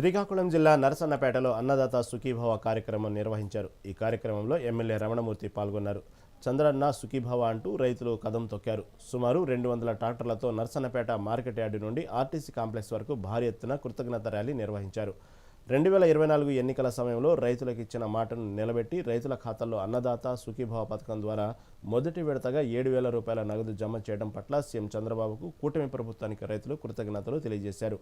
శ్రీకాకుళం జిల్లా నరసన్నపేటలో అన్నదాత సుఖీభవ కార్యక్రమం నిర్వహించారు. ఈ కార్యక్రమంలో ఎమ్మెల్యే రమణమూర్తి పాల్గొన్నారు. చంద్రన్న సుఖీభవ అంటూ రైతులు కదం తొక్కారు. సుమారు రెండు వందల ట్రాక్టర్లతో నరసన్నపేట మార్కెట్ యార్డు నుండి ఆర్టీసీ కాంప్లెక్స్ వరకు భారీ ఎత్తున కృతజ్ఞత ర్యాలీ నిర్వహించారు. రెండు వేల ఇరవై నాలుగు ఎన్నికల సమయంలో రైతులకు ఇచ్చిన మాటను నిలబెట్టి రైతుల ఖాతాల్లో అన్నదాత సుఖీభావ పథకం ద్వారా మొదటి విడతగా ఏడు వేల రూపాయల నగదు జమ చేయడం పట్ల సీఎం చంద్రబాబుకు కూటమి ప్రభుత్వానికి రైతులు కృతజ్ఞతలు తెలియజేశారు.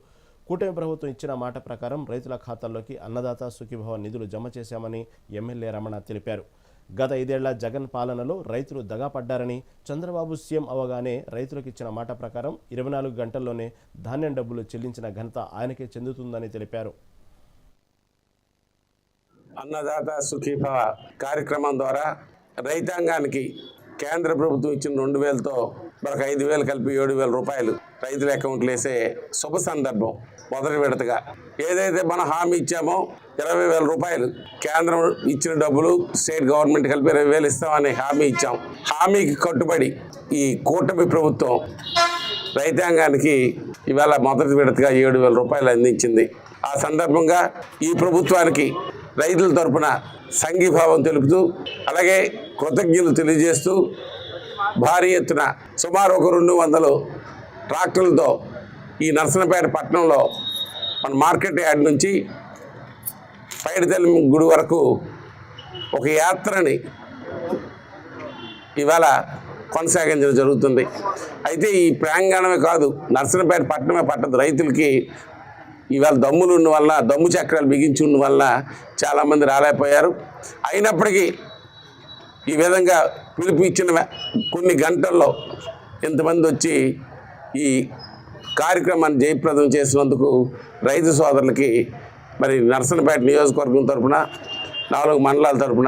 కూటమి ప్రభుత్వం ఇచ్చిన మాట ప్రకారం రైతుల ఖాతాల్లోకి అన్నదాత సుఖీభావ నిధులు జమ చేశామని ఎమ్మెల్యే రమణ తెలిపారు. గత ఐదేళ్ళ జగన్ పాలనలో రైతులు దగాపడ్డారని చంద్రబాబు సీఎం అవగానే రైతులకు ఇచ్చిన మాట ప్రకారం ఇరవై నాలుగు గంటల్లోనే ధాన్యం డబ్బులు చెల్లించిన ఘనత ఆయనకే చెందుతుందని తెలిపారు. అన్నదాత సుఖీభవ కార్యక్రమం ద్వారా రైతాంగానికి కేంద్ర ప్రభుత్వం ఇచ్చిన రెండు వేలతో మరొక ఐదు వేలు కలిపి ఏడు వేల రూపాయలు రైతుల అకౌంట్లు వేసే శుభ సందర్భం మొదటి విడతగా. ఏదైతే మనం హామీ ఇచ్చామో ఇరవై వేల రూపాయలు కేంద్రం ఇచ్చిన డబ్బులు స్టేట్ గవర్నమెంట్ కలిపి ఇరవై వేలు ఇస్తామని హామీ ఇచ్చాం. హామీకి కట్టుబడి ఈ కూటమి ప్రభుత్వం రైతాంగానికి ఇవాళ మొదటి విడతగా ఏడు వేల రూపాయలు అందించింది. ఆ సందర్భంగా ఈ ప్రభుత్వానికి రైతుల తరపున సంఘీభావం తెలుపుతూ అలాగే కృతజ్ఞతలు తెలియజేస్తూ భారీ ఎత్తున సుమారు ఒక రెండు వందలు ట్రాక్టర్లతో ఈ నర్సనపేట పట్టణంలో మన మార్కెట్ యార్డ్ నుంచి పైడితల్లి గుడి వరకు ఒక యాత్రని ఇవాళ కొనసాగించడం జరుగుతుంది. అయితే ఈ ప్రాంగణమే కాదు నర్సనపేట పట్టణమే పట్టదు రైతులకి ఇవాళ దమ్ములు ఉన్న వల్ల దమ్ము చక్రాలు బిగించి ఉన్న వల్ల చాలామంది రాలేకపోయారు. అయినప్పటికీ ఈ విధంగా పిలుపు ఇచ్చిన కొన్ని గంటల్లో ఇంతమంది వచ్చి ఈ కార్యక్రమాన్ని జయప్రదం చేసినందుకు రైతు సోదరులకి మరి నర్సనపేట నియోజకవర్గం తరఫున నాలుగు మండలాల తరఫున